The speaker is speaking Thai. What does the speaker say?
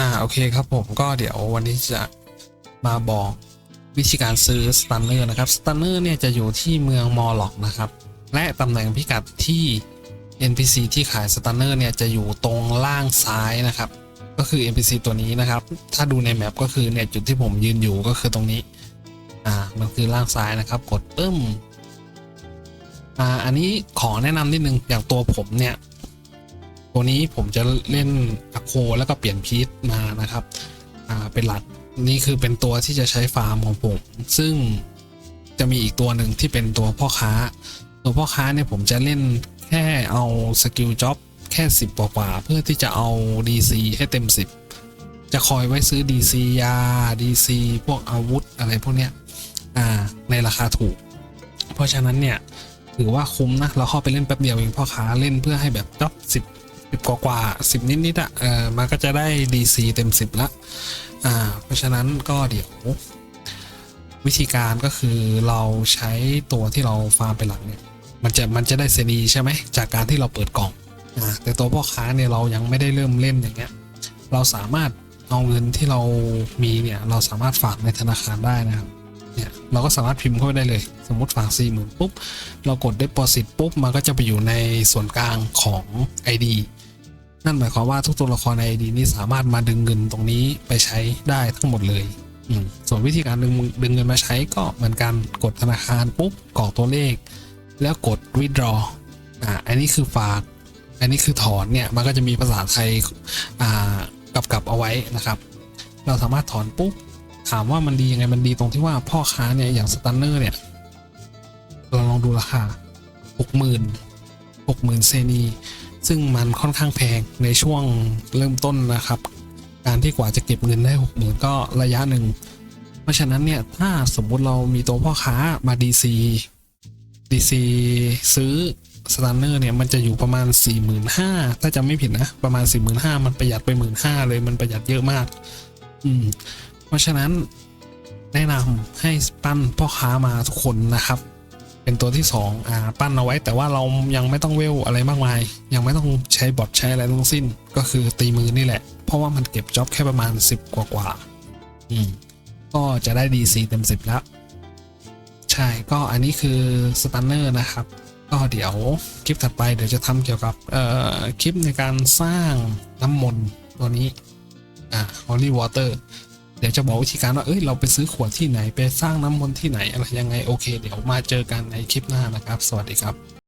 อ่าโอเคครับผมก็เดี๋ยววันนี้จะมาบอกวิธีการซื้อสตันเนอร์นะครับสตันเนอร์เนี่ยจะอยู่ที่เมืองมอลล็อกนะครับ และตำแหน่งพิกัดที่ NPC ที่ขายสตันเนอร์เนี่ยจะอยู่ตรงล่างซ้ายนะครับ ก็คือ NPC ตัวนี้นะครับ ถ้าดูในแมปก็คือเนี่ยจุดที่ผมยืนอยู่ก็คือตรงนี้อ่ามันคือล่างซ้ายนะครับ กดปึ้มอ่าอันนี้ขอแนะนำนิดนึงอย่างตัวผมเนี่ย ตัวนี้ผมจะเล่นอะโคแล้วก็เปลี่ยนพีทมานะครับอ่าเป็นหลักนี่คือเป็นตัวที่จะใช้ฟาร์มของผม ซึ่งจะมีอีกตัวหนึ่งที่เป็นตัวพ่อค้า ตัวพ่อค้าเนี่ยผมจะเล่นแค่เอาสกิลจ็อบแค่ 10กว่าเพื่อที่จะเอา DC ให้เต็ม 10 จะคอยไว้ซื้อ DC ยา DC พวกอาวุธอะไรพวกเนี้ยอ่าในราคาถูก เพราะฉะนั้นเนี่ยถือว่าคุ้มนะเราเข้าไปเล่นแป๊บเดียวเองพ่อค้าเล่นเพื่อให้แบบจ็อบสิบ สิบกว่ากว่าสิบนิดนิดๆอะเออมันก็จะได้ DC เต็มสิบละอ่าเพราะฉะนั้นก็เดี๋ยว วิธีการก็คือเราใช้ตัวที่เราฟาร์มไปหลังเนี่ย มันจะมันจะได้เซนีใช่ไหมจากการที่เราเปิดกล่องอ่าแต่ตัวพ่อค้าเนี่ยเรายังไม่ได้เริ่มเล่นอย่างเงี้ย เราสามารถเอาเงินที่เรามีเนี่ยเราสามารถฝากในธนาคารได้นะครับ เนี่ยเราก็สามารถพิมพ์เข้าไปได้เลย สมมติฝาก4 0,000ปุ๊บ เรากด deposit ปุ๊บ มันก็จะไปอยู่ในส่วนกลางของ ID นั่นหมายความว่าทุกตัวละครใน ID นี้สามารถมาดึงเงินตรงนี้ไปใช้ได้ทั้งหมดเลยส่วนวิธีการดึงดึงเงินมาใช้ก็เหมือนกันกดธนาคารปุ๊บกรอกตัวเลข แล้วกด withdraw อ่าอันนี้คือฝาก อันนี้คือถอนเนี่ยมันก็จะมีภาษาไทยอ่ากำกับเอาไว้นะครับ เราสามารถถอนปุ๊บ ถามว่ามันดียังไงมันดีตรงที่ว่าพ่อค้าเนี่ยอย่างสตันเนอร์เนี่ยเราลองดูราคาหกหมื่นหกหมื่นเซนีซึ่งมันค่อนข้างแพงในช่วงเริ่มต้นนะครับ การที่กว่าจะเก็บเงินได้หกหมื่นก็ระยะหนึ่ง เพราะฉะนั้นเนี่ยถ้าสมมุติเรามีตัวพ่อค้ามา DC DC ซื้อสตันเนอร์เนี่ยมันจะอยู่ประมาณ 45,000ถ้าจำไม่ผิดนะ ประมาณ 45,000 มันประหยัดไป 15,000 เลยมันประหยัดเยอะมาก อืม เพราะฉะนั้นแนะนำให้ปั้นพ่อค้ามาทุกคนนะครับ เป็นตัวที่2อ่าปั้นเอาไว้ แต่ว่าเรายังไม่ต้องเวลอะไรมากมาย ยังไม่ต้องใช้บอทใช้อะไรทั้งสิ้น ก็คือตีมือนี่แหละ เพราะว่ามันเก็บจ็อบแค่ประมาณ 10 กว่ากว่าอืมก็จะได้ DC เต็ม 10 แล้ว ใช่ก็อันนี้คือสตันเนอร์นะครับ ก็เดี๋ยวคลิปถัดไปเดี๋ยวจะทำเกี่ยวกับเอ่อคลิปในการสร้างน้ำมนต์ตัวนี้อ่า holy water เดี๋ยวจะบอกวิธีการว่า เอ้ย เราไปซื้อขวดที่ไหน ไปสร้างน้ำมนต์ที่ไหน อะไรยังไง โอเค เดี๋ยวมาเจอกันในคลิปหน้านะครับ สวัสดีครับ